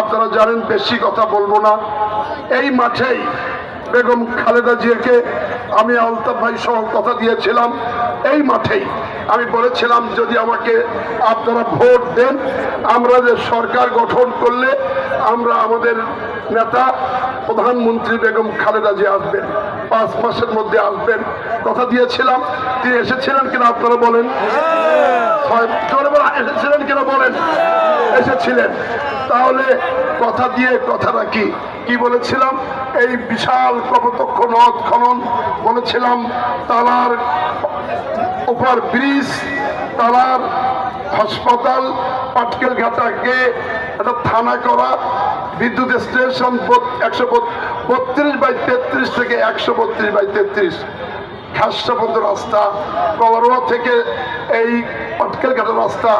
আপনারা জানেন বেশি কথা বলব না। এই মাঠেই বেগম খালেদা জিয়াকে আমি আলতাফ ভাই সহ কথা দিয়েছিলাম। এই মাঠেই আমি বলেছিলাম যদি আমাকে আপনারা ভোট দেন আমরা যে সরকার গঠন করলে আমরা আমাদের নেতা প্রধানমন্ত্রী বেগম খালেদা জিয়া আসবেন পাঁচ মাসের মধ্যে আসবেন। কথা দিয়েছিলাম তিনি এসেছিলেন কিনা আপনারা বলেন? বলা এসেছিলেন কিনা বলেন? এসেছিলেন। তাহলে কথা দিয়ে কথা রাখি কি বলেছিলাম? এই বিশাল কপতক্ষ নদ খনন বলেছিলাম, তালার উপর ব্রিজ, তালার হাসপাতাল পাটকেল ঘাটাকে একটা থানা করা, বিদ্যুৎ স্টেশন একশো বত্রিশ বাই তেত্রিশ থেকে একশো বত্রিশ বাই তেত্রিশ। খাসটাবন্ধ রাস্তা, কলারোয়া থেকে এই পাটকেল ঘাটের রাস্তা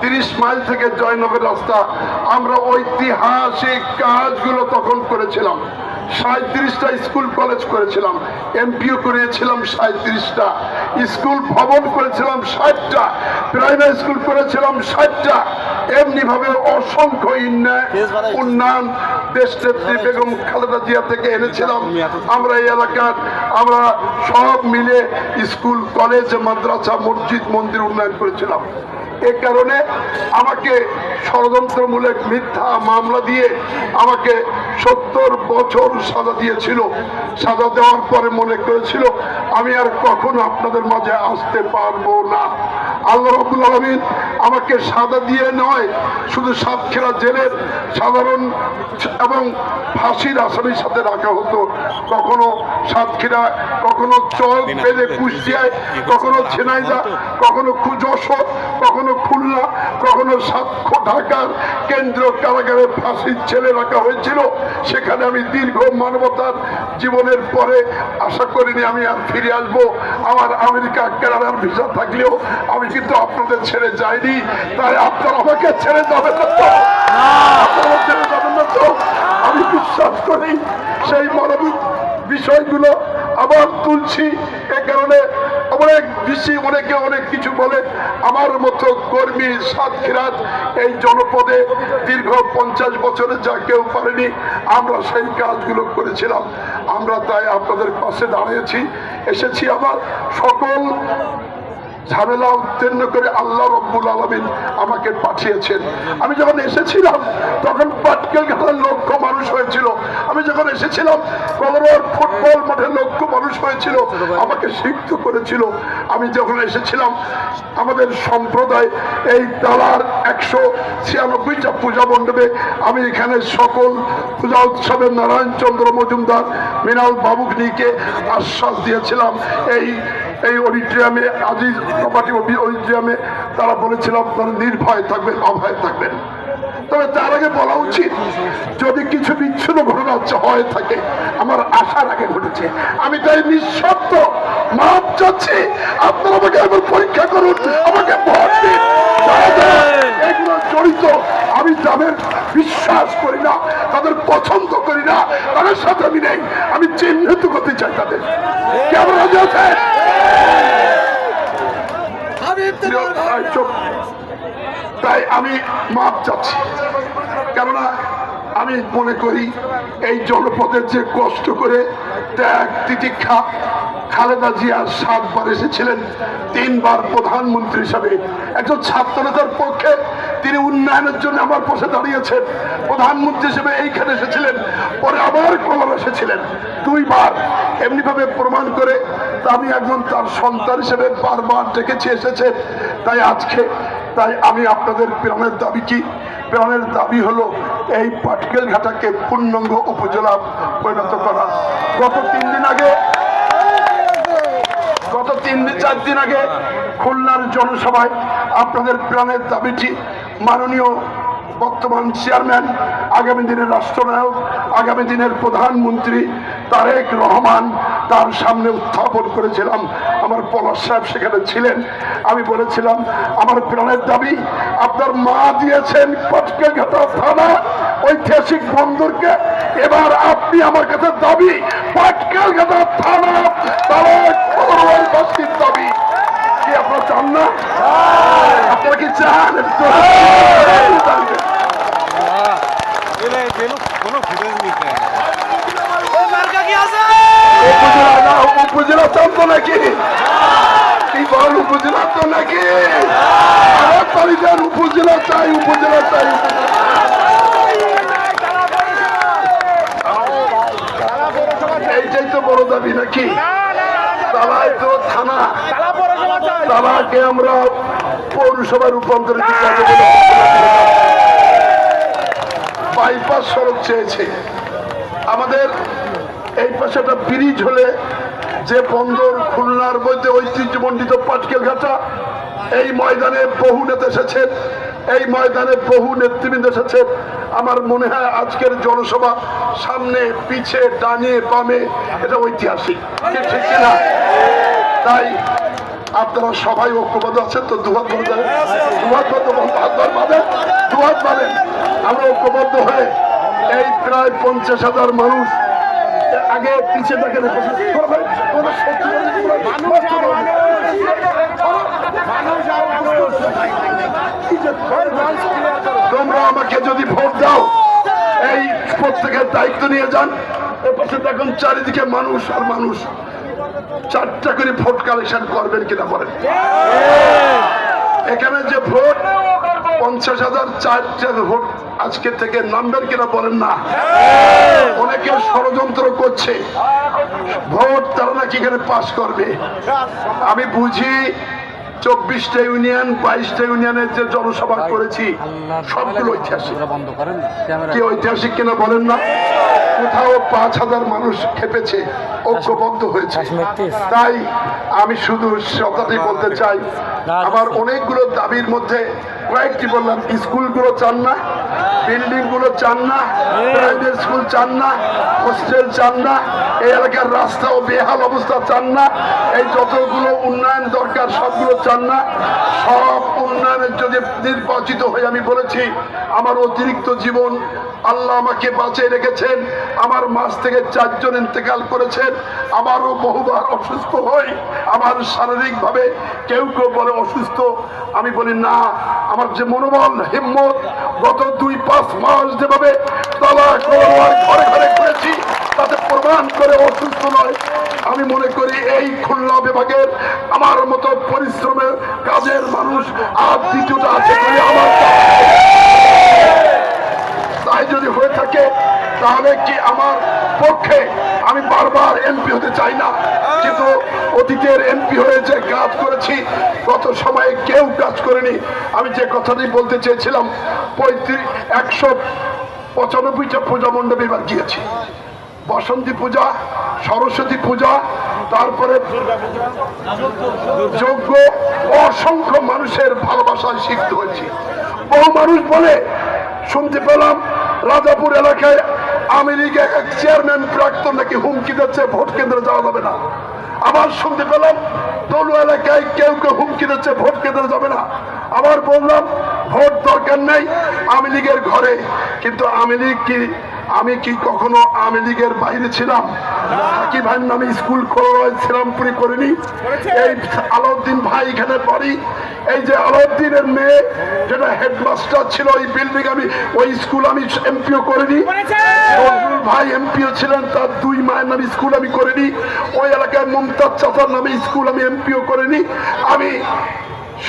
তিরিশ মাইল থেকে জয়নগর রাস্তা আমরা ঐতিহাসিক কাজগুলো তখন করেছিলাম। সাঁত্রিশটা স্কুল কলেজ করেছিলাম এমপিও করেছিলাম সাঁত্রিশটা স্কুল ভবন করেছিলাম ষাটটা প্রাইমারি স্কুল করেছিলাম ষাটটা এমনি ভাবে অসংখ্য উন্নয়ন উন্নয়ন দেশনেত্রী বেগম খালেদা জিয়া থেকে এনেছিলাম। আমরা এই এলাকার আমরা সব মিলে স্কুল কলেজ মাদ্রাসা মসজিদ মন্দির উন্নয়ন করেছিলাম। এ কারণে আমাকে ষড়যন্ত্রমূলক মিথ্যা মামলা দিয়ে আমাকে সত্তর বছর সাজা দিয়েছিল। সাজা দেওয়ার পরে মনে করেছিল আমি আর কখনো আপনাদের মাঝে আসতে পারব না। আল্লাহ রবুল আলমিন আমাকে সাদা দিয়ে নয় শুধু সাতক্ষীরা জেলের সাধারণ এবং ফাঁসির আসামির সাথে রাখা হতো। কখনো সাতক্ষীরা কখনো চল বেঁধে কুষ্টিয়ায় কখনো ঝিনাইদা কখনো যশোর কখনো খুলনা, কখনো সাক্ষ্য ঢাকার কেন্দ্র কারাগারে ফাঁসির ছেলে রাখা হয়েছিল। সেখানে আমি দীর্ঘ মানবতার জীবনের পরে আশা করিনি আমি আর ফিরে আসব। আমার আমেরিকা কানাডার ভিসা থাকলেও আমি কিন্তু আপনাদের ছেড়ে যাইনি। তাই আপনারা আমাকে ছেড়ে যাবেন না তো। আপনারা ছেড়ে যাবেন না তো। আমি বিশ্বাস করি সেই মানবিক বিষয়গুলো আবার তুলছি। এ কারণে অনেক বেশি অনেকে অনেক কিছু বলে, আমার মতো কর্মী সাতক্ষীরাত এই জনপদে দীর্ঘ পঞ্চাশ বছরে যা কেউ পারেনি, আমরা সেই কাজগুলো করেছিলাম। আমরা তাই আপনাদের পাশে দাঁড়িয়েছি, এসেছি আবার সকল ঝামেলা উত্তীর্ণ করে আল্লাহ রব্বুল আলমিন আমাকে পাঠিয়েছেন। আমি যখন এসেছিলাম, তখন পাটকেল ঘাটার লক্ষ মানুষ হয়েছিল। আমি যখন এসেছিলাম কলরোয়ার ফুটবল মাঠে লক্ষ মানুষ হয়েছিল, আমাকে সিদ্ধ করেছিল। আমি যখন এসেছিলাম, আমাদের সম্প্রদায় এই তালার একশো ছিয়ানব্বইটা পূজা মণ্ডপে আমি এখানে সকল পূজা উৎসবের নারায়ণ চন্দ্র মজুমদার, মৃণাল বাবুকনিকে আশ্বাস দিয়েছিলাম, এই এই অডিটোরিয়ামে আজিজ প্রপার্টি অডিটোরিয়ামে তারা বলেছিল আপনারা নির্ভয় থাকবেন অভয় থাকবেন। তবে তার আগে বলা উচিত, যদি কিছু বিচ্ছিন্ন ঘটনা হয়ে থাকে, আমার আশার আগে ঘটেছে। আমি তাই নিঃশব্দ মাপ চাচ্ছি, আপনারা আমাকে একবার পরীক্ষা করুন, আমাকে এগুলো জড়িত, আমি তাদের বিশ্বাস করি না, তাদের পছন্দ করি না, তাদের সাথে আমি নেই। আমি চিহ্নিত করতে চাই তাদের। কেমন রাজি তাই আমি মাপ চাচ্ছি। কেননা আমি মনে করি এই জনপদের যে কষ্ট করে ত্যাগ, তিতিক্ষা খালেদা জিয়া সাতবার এসেছিলেন তিনবার প্রধানমন্ত্রী হিসাবে। একজন ছাত্র নেতার পক্ষে তিনি উন্নয়নের জন্য আমার পাশে দাঁড়িয়েছেন। প্রধানমন্ত্রী হিসেবে এইখানে এসেছিলেন, পরে আবার কলম এসেছিলেন। দুইবার। এমনিভাবে প্রমাণ করে আমি একজন তার সন্তান হিসেবে বারবার ডেকেছি, এসেছে। তাই আজকে, তাই আমি আপনাদের প্রেরণের দাবি কি? প্রেরণের দাবি হলো এই পাটকেল ঘাটাকে পূর্ণাঙ্গ উপজেলা পরিণত করা। গত তিন দিন আগে তিন দিন, চার দিন আগে খুলনার জনসভায় আপনাদের প্রাণের দাবিটি মাননীয় বর্তমান চেয়ারম্যান, আগামী দিনের রাষ্ট্রনায়ক, আগামী দিনের প্রধানমন্ত্রী তারেক রহমান তার সামনে উত্থাপন করেছিলাম। আমার পলাশ সাহেব সেখানে ছিলেন। আমি বলেছিলাম, আমার প্রাণের দাবি, আপনার মা দিয়েছেন পটকে ঘাটা থানা ঐতিহাসিক বন্দরকে। এবার আপনি আমার কাছে দাবি পাটকেল থানা তারেক সকল বস্তির দাবি কি আপনারা চান না? আপনারা কি চান? হ্যাঁ। উপজেলা চান তো নাকি? উপজেলা তো নাকি? উপজেলা চাই উপজেলা চাই। এইটাই তো বড় দাবি নাকি? তালায় তো থানা তালাকে আমরা পৌরসভায় রূপান্তরিত বাইপাস সড়ক চেয়েছে। আমাদের এই পাশে একটা ব্রিজ হলে যে বন্দর খুলনার মধ্যে ঐতিহ্যমণ্ডিত পাটকেল ঘাটা এই ময়দানে বহু নেতা এসেছেন। এই ময়দানে বহু নেতৃবৃন্দ এসেছেন। আমার মনে হয় আজকের জনসভা সামনে পিছে ডানে বামে এটা ঐতিহাসিক। ঠিক কিনা? তাই আপনারা সবাই ঐক্যবদ্ধ আছেন তো দুহাত দেন দুহাত বাঁধেন আমরা ঐক্যবদ্ধ হয়ে এই প্রায় পঞ্চাশ হাজার মানুষ আগে পিছিয়ে দেখেন তোমরা আমাকে যদি ভোট দাও এই প্রত্যেকের দায়িত্ব নিয়ে যান এপাশে দেখুন চারিদিকে মানুষ আর মানুষ চারটা করে ভোট কালেকশন করবেন কিনা বলেন এখানে যে ভোট পঞ্চাশ হাজার চারটা ভোট আজকে থেকে নামবেন কিনা বলেন না। অনেকে ষড়যন্ত্র করছে। ভোট তারা নাকি এখানে পাশ করবে। আমি বুঝি চব্বিশটা ইউনিয়ন বাইশটা ইউনিয়নের যে জনসভা করেছি সবগুলো ঐতিহাসিক। করেন কি ঐতিহাসিক কিনা বলেন না? কোথাও পাঁচ হাজার মানুষ খেপেছে ঐক্যবদ্ধ হয়েছে। তাই আমি শুধু কথাটাই বলতে চাই আমার অনেকগুলো দাবির মধ্যে কয়েকটি বললাম স্কুলগুলো চান না বিল্ডিংগুলো চান না প্রাইভেট স্কুল চান না হোস্টেল চান না এই এলাকার রাস্তা ও বেহাল অবস্থা চান না এই যতগুলো উন্নয়ন দরকার সবগুলো চান না সব উন্নয়নের যদি নির্বাচিত হয়ে আমি বলেছি আমার অতিরিক্ত জীবন আল্লাহ আমাকে বাঁচিয়ে রেখেছেন, আমার মাস থেকে চারজন ইন্তেকাল করেছেন, আমারও বহুবার অসুস্থ হই, আমার শারীরিকভাবে কেউ কেউ বলে অসুস্থ। আমি বলি, না, আমার যে মনোবল, হিম্মত, গত দুই পাঁচ মাস যেভাবে ঘরে ঘরে করেছি, তাতে প্রমাণ করে অসুস্থ নয়। আমি মনে করি, এই খুলনা বিভাগের আমার মতো পরিশ্রমের কাজের মানুষ আর দ্বিতীয়টা আছে আমার তাই যদি হয়ে থাকে, তাহলে কি আমার পক্ষে আমি বারবার এমপি হতে চাই না? কিন্তু অতীতের এমপি হয়ে যে কাজ করেছি গত সময়ে কেউ কাজ করেনি। আমি যে কথাটি বলতে চেয়েছিলাম পঁয়ত্রিশ একশো পঁচানব্বইটা পূজা মণ্ডপে এবার গিয়েছি। বসন্তী পূজা, সরস্বতী পূজা, তারপরে যোগ্য অসংখ্য মানুষের ভালোবাসায় শিখতে হয়েছে। বহু মানুষ বলে, শুনতে পেলাম রাজাপুর এলাকায় আওয়ামী লীগের এক চেয়ারম্যান প্রাক্তন নাকি হুমকি দিচ্ছে ভোট কেন্দ্রে যাওয়া যাবে না। আবার শুনতে পেলাম তলু এলাকায় কেউ কেউ হুমকি দিচ্ছে ভোট কেন্দ্রে যাবে না। আবার বললাম ভোট দরকার নেই আওয়ামী লীগের ঘরে। কিন্তু আওয়ামী লীগ কি আমি কি কখনো আওয়ামী লীগের বাইরে ছিলাম? সাকিব ভাইয়ের নামে স্কুল খোলা শ্রীরামপুরি করিনি? এই আলাউদ্দিন ভাই এখানে পড়ি এই যে আলাউদ্দিনের মেয়ে যেটা হেডমাস্টার ছিল ওই বিল্ডিং আমি ওই স্কুল আমি এমপিও করিনি। ভাই এমপিও ছিলেন তার দুই মায়ের নামে স্কুল আমি করিনি। ওই এলাকায় মমতাজ চাচার নামে স্কুল আমি এমপিও করিনি। আমি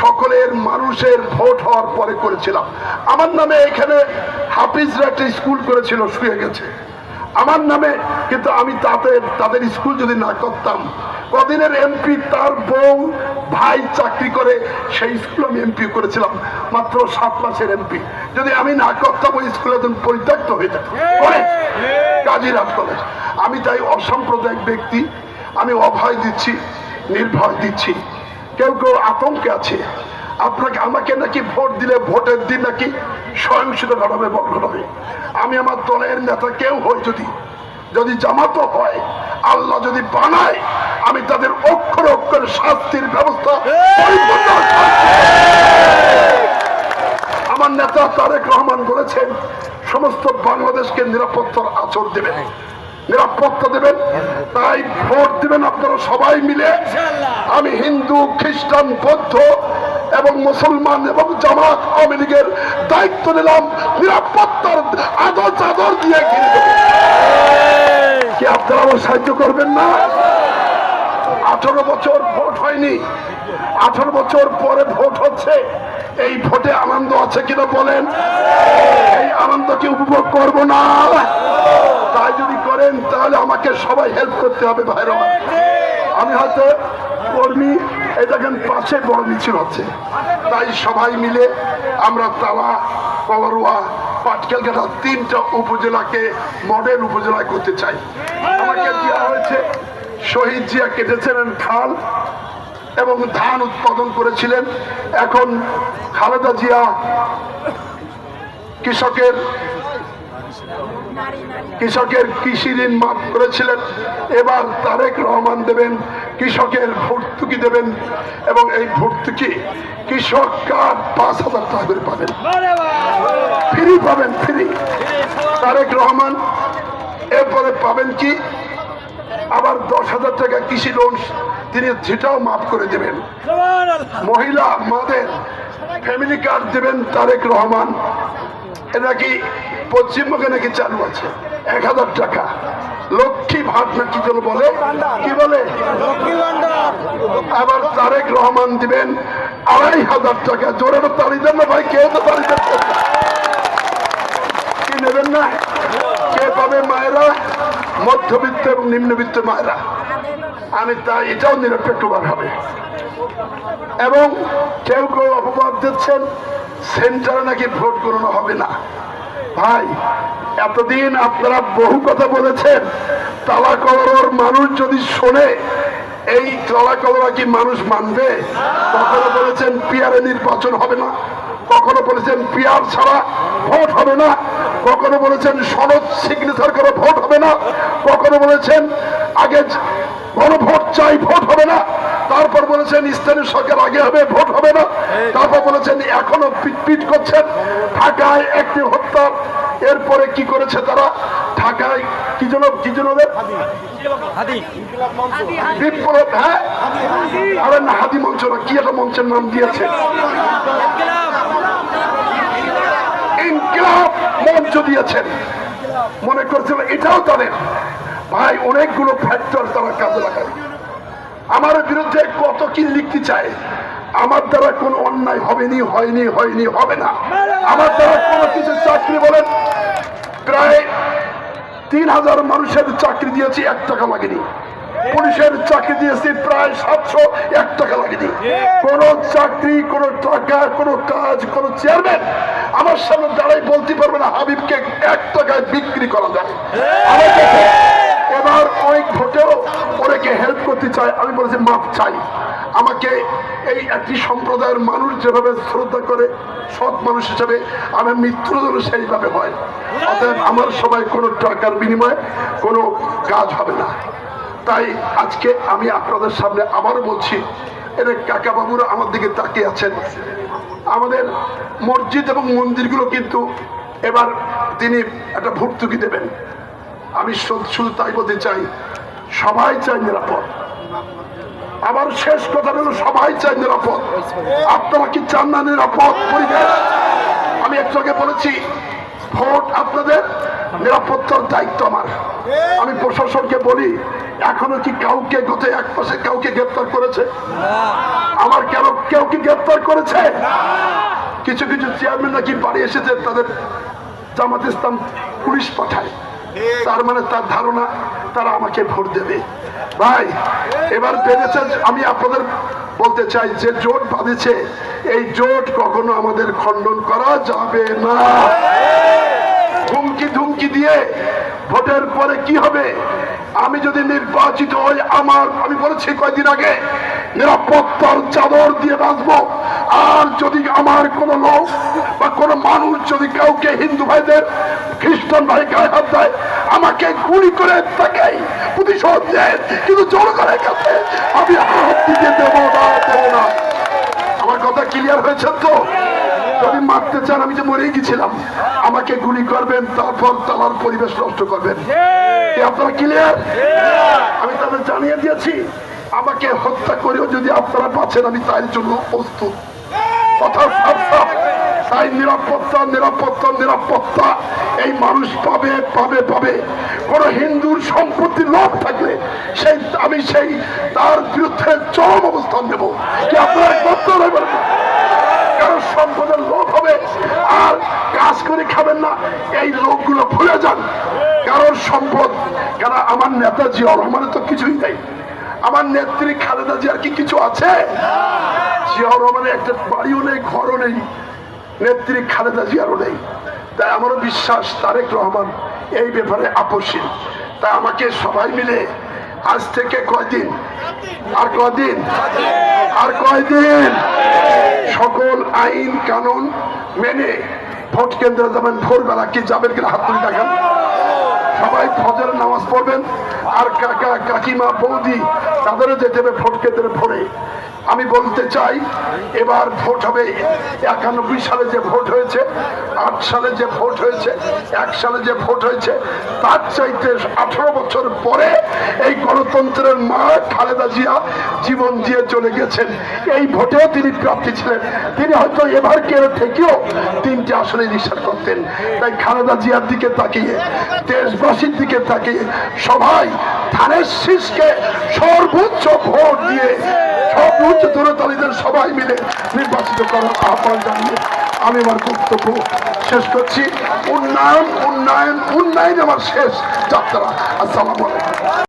সকলের মানুষের ভোট হওয়ার পরে করেছিলাম। আমার নামে এখানে হাফিজরা একটা স্কুল করেছিল শুয়ে গেছে। আমার নামে, কিন্তু আমি তাদের তাদের স্কুল যদি না করতাম, কদিনের এমপি তার বউ, ভাই চাকরি করে, সেই স্কুল আমি এমপি করেছিলাম, মাত্র সাত মাসের এমপি যদি আমি না করতাম, ওই স্কুল একদম পরিত্যক্ত হয়ে যেত। কাজিরাট কলেজ। আমি তাই অসাম্প্রদায়িক ব্যক্তি, আমি অভয় দিচ্ছি, নির্ভয় দিচ্ছি। কেউ কেউ আতঙ্কে আছে। আপনাকে আমাকে নাকি ভোট দিলে ভোটের দিন নাকি সহিংসতা ঘটাবে ঘটাবে আমি আমার দলের নেতা কেউ হই যদি যদি জামাতো হয়, আল্লাহ যদি বানায়, আমি তাদের অক্ষর অক্ষর শাস্তির ব্যবস্থা আমার নেতা তারেক রহমান বলেছেন, সমস্ত বাংলাদেশকে নিরাপত্তার আচর দেবেন। নিরাপত্তা দেবেন। তাই ভোট দিবেন আপনারা সবাই মিলে। আমি হিন্দু, খ্রিস্টান, বৌদ্ধ এবং মুসলমান এবং জামাত আওয়ামী লীগের দায়িত্ব নিলাম নিরাপত্তার আদর চাদর দিয়ে ঘিরে কি আপনারা আমার সাহায্য করবেন না? আঠারো বছর ভোট হয়নি। আঠারো বছর পরে ভোট হচ্ছে। এই ভোটে আনন্দ আছে কিনা বলেন? এই আনন্দকে উপভোগ করব না? তাই যদি করেন, তাহলে আমাকে সবাই হেল্প করতে হবে ভাইরা আমি হয়তো কর্মী এই দেখেন, পাশে বড় মিছিল হচ্ছে তাই সবাই মিলে আমরা তালা কলরুয়া পাটকেলঘাটা তিনটা উপজেলাকে মডেল উপজেলায় করতে চাই। আমাকে দেওয়া হয়েছে, শহীদ জিয়া কেটেছিলেন খাল এবং ধান উৎপাদন করেছিলেন। এখন খালেদা জিয়া কৃষকের কৃষকের কৃষি ঋণ মাফ করেছিলেন। এবার তারেক রহমান দেবেন, কৃষকের ভর্তুকি দেবেন এবং এই ভর্তুকি কৃষক কার্ড পাঁচ হাজার টাকা পাবেন। ফ্রি পাবেন, ফ্রি। তারেক রহমান, এরপরে পাবেন কি? আবার দশ হাজার টাকা কৃষি লোন তিনি সেটাও মাফ করে দেবেন। মহিলা, মাদের ফ্যামিলি কার্ড দেবেন তারেক রহমান। এটা নাকি পশ্চিমবঙ্গে নাকি চালু আছে? এক হাজার টাকা। লক্ষ্মী ভাট না কি বলে? কি বলে? আবার তারেক রহমান দিবেন আড়াই হাজার টাকা। জোরে তো তাড়ি দেন না ভাই, কে তো তাড়ি দেন কি নেবেন না? কে পাবে মায়েরা? মধ্যবিত্ত এবং নিম্নবিত্ত মায়েরা। আমি তাই, এটাও নিরপেক্ষবার হবে। এবং কেউ কেউ অপবাদ দিচ্ছেন, সেন্টারে নাকি ভোট গণনা হবে না। ভাই, এতদিন আপনারা বহু কথা বলেছেন। তালা কলর মানুষ যদি শোনে, এই তালা কলরা কি মানুষ মানবে? কখনো বলেছেন পিয়ারে নির্বাচন হবে না। কখনো বলেছেন পিয়ার ছাড়া ভোট হবে না। কখনো বলেছেন সনদ সিগনেচার করে ভোট হবে না। কখনো বলেছেন আগে গণভোট চাই, ভোট হবে না। তারপর বলেছেন স্থানীয় সরকার আগে হবে ভোট হবে না। তারপর বলেছেন এখনও পিট করছেন। ঢাকায় একটি হত্যা। এরপরে কি করেছে তারা? ঢাকায় কি যেন কি যেন বিপ্লব হ্যাঁ? আরে না হাদি মঞ্চ না কি একটা মঞ্চের নাম দিয়েছে? ইনকিলাব মঞ্চ দিয়েছেন। মনে করছিল এটাও তাদের। ভাই অনেকগুলো ফ্যাক্টর তারা কাজে লাগায় আমার বিরুদ্ধে কত কি লিখতে চায় আমার দ্বারা কোনো অন্যায় হবেনি হয়নি হয়নি হবে না। আমার দ্বারা কোনো কিছু চাকরি বলেন প্রায় তিন হাজার মানুষের চাকরি দিয়েছি এক টাকা লাগেনি। পুলিশের চাকরি দিয়েছি প্রায় সাতশো এক টাকা লাগেনি। কোন চাকরি কোন টাকা কোন কাজ কোন চেয়ারম্যান আমার সামনে দাঁড়াই বলতে পারবে না হাবিবকে এক টাকায় বিক্রি করা যায় মাপ চাই। আমাকে এই একটি সম্প্রদায়ের মানুষ যেভাবে শ্রদ্ধা করে সৎ মানুষ হিসেবে আমি মৃত্যু যেন সেইভাবে হয়। অতএব আমার সবাই কোনো টাকার বিনিময়ে কোনো কাজ হবে না। তাই আজকে আমি আপনাদের সামনে আবারও বলছি, এদের কাকা বাবুরা আমার দিকে তাকিয়ে আছেন। আমাদের মসজিদ এবং মন্দিরগুলো কিন্তু এবার তিনি একটা ভর্তুকি দেবেন। আমি শুধু তাই বলতে চাই, সবাই চাই নিরাপদ। আবার শেষ কথা হলো সবাই চাই নিরাপদ। আপনারা কি চান না নিরাপদ পরিবেশ? আমি একটু আগে বলেছি, ভোট আপনাদের নিরাপত্তার দায়িত্ব আমার। আমি প্রশাসনকে বলি, এখনও কি কাউকে গত এক মাসে কাউকে গ্রেপ্তার করেছে? আমার কেন কেউ কি গ্রেপ্তার করেছে? কিছু কিছু চেয়ারম্যান নাকি বাড়ি এসেছে, তাদের জামাত ইসলাম পুলিশ পাঠায়। তার মানে তার ধারণা, তারা আমাকে ভোট দেবে। ভাই, এবার পেরেছেন আমি আপনাদের বলতে চাই যে জোট বাঁধেছে, এই জোট কখনো আমাদের খণ্ডন করা যাবে না। হুমকি ধুমকি দিয়ে ভোটের পরে কি হবে? আমি যদি নির্বাচিত হই, আমার, আমি বলেছি কয়েকদিন আগে নিরাপত্তার চাদর দিয়ে বাঁচবো আর যদি আমার কোনো লোক বা কোনো মানুষ যদি কাউকে হিন্দু ভাইদের খ্রিস্টান ভাই গায়ে হাত দেয় আমাকে গুলি করে তাকে প্রতিশোধ দেয়। কিন্তু জনগণের কাছে আমি হাত দিতে দেবো না দেবো না। আমার কথা ক্লিয়ার হয়েছে তো? যদি মারতে চান আমি যে মরে গেছিলাম আমাকে গুলি করবেন তারপর তালার পরিবেশ নষ্ট করবেন। কি আপনারা ক্লিয়ার আমি তাদের জানিয়ে দিয়েছি। আমাকে হত্যা করেও যদি আপনারা বাঁচেন, আমি তার জন্য প্রস্তুত। তাই নিরাপত্তা নিরাপত্তা নিরাপত্তা। এই মানুষ পাবে পাবে পাবে। কোন হিন্দুর সম্পত্তি থাকলে সেই, আমি সেই, তার বিরুদ্ধে চরম অবস্থান নেব। কি আপনারা কারণ সম্পদের লোভ হবে, আর কাজ করে খাবেন না। এই লোকগুলো ভুলে যান। কারণ সম্পদ কেন আমার নেতাজি রহমানের তো কিছুই নেই। আমার নেত্রী খালেদা জিয়ার কি কিছু আছে? জিয়া রহমানের একটা বাড়িও নেই, ঘরও নেই, নেত্রী খালেদা জিয়ারও নেই। তাই আমারও বিশ্বাস, তারেক রহমান এই ব্যাপারে আপসীন তাই আমাকে সবাই মিলে আজ থেকে কয়দিন? আর কয়দিন? আর কয়দিন? সকল আইন কানুন মেনে ভোট কেন্দ্রে যাবেন, ভোরবেলা কি যাবেন কিনা হাত তুলে দেখান। সবাই ফজরের নামাজ পড়বেন। আর কাকা কাকিমা বৌদি তাদেরও যেতে হবে ভোট কেন্দ্রে ভোরে। আমি বলতে চাই, এবার ভোট হবে একানব্বই সালে যে ভোট হয়েছে, আট সালে যে ভোট হয়েছে, এক সালে যে ভোট হয়েছে, তার চাইতে আঠারো বছর পরে এই গণতন্ত্রের মা খালেদা জিয়া জীবন দিয়ে চলে গেছেন। এই ভোটেও তিনি প্রার্থী ছিলেন। তিনি হয়তো এবার কেউ থেকেও তিনটি আসনে নিঃশ্বাস করতেন। তাই খালেদা জিয়ার দিকে তাকিয়ে, দেশবাসীর দিকে তাকিয়ে সবাই ধানের শীষকে সর্বোচ্চ ভোট দিয়ে, সর্বোচ্চ দূরতালীদের সবাই মিলে নির্বাচিত করার আহ্বান জানিয়ে আমি আমার বক্তব্য শেষ করছি। উন্নয়ন উন্নয়ন উন্নয়ন আমার শেষ যাত্রা। আসসালামু আলাইকুম।